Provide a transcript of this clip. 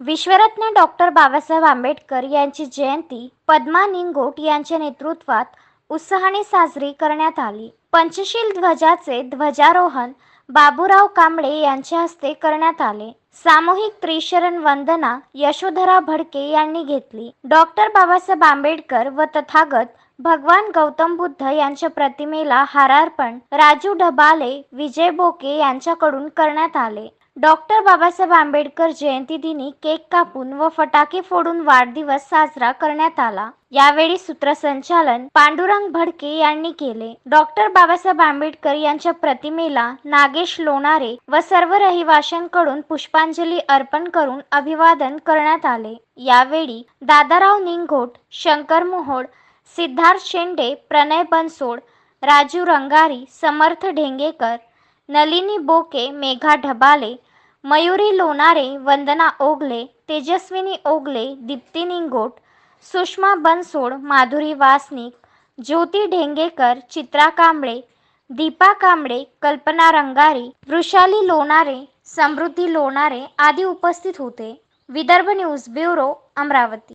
विश्वरत्न doctor Babasaheb Ambedkar यांची जयंती पद्मा निंगोट यांच्या नेतृत्वात उत्साहाने साजरी करण्यात आली. पंचशील ध्वजाचे ध्वजारोहण बाबूराव कांबळे यांच्या हस्ते करण्यात आले. सामूहिक त्रिशरण वंदना यशोधरा भडके यांनी घेतली. डॉक्टर बाबासाहेब आंबेडकर व तथागत भगवान गौतम बुद्ध यांच्या प्रतिमेला हारार्पण राजू ढबाले विजय बोके यांच्याकडून करण्यात आले. डॉक्टर बाबासाहेब आंबेडकर जयंती दिनी केक कापून व फटाके फोडून वाढदिवस साजरा करण्यात आला. यावेळी सूत्रसंचालन पांडुरंग भडके यांनी केले. डॉक्टर बाबासाहेब आंबेडकर यांच्या प्रतिमेला नागेश लोणारे व सर्व रहिवाशांकडून पुष्पांजली अर्पण करून अभिवादन करण्यात आले. यावेळी दादाराव निंगोट शंकर मोहोड सिद्धार्थ शेंडे प्रणय बनसोड राजू रंगारी समर्थ ढेंगेकर नलिनी बोके मेघा ढबाले मयुरी लोणारे वंदना ओगले तेजस्विनी ओगले दीप्ती निंगोट सुषमा बनसोड माधुरी वासनिक ज्योती ढेंगेकर चित्रा कांबळे दीपा कांबळे कल्पना रंगारी वृषाली लोणारे समृद्धी लोणारे आदी उपस्थित होते. Vidarbha news bureau Amravati.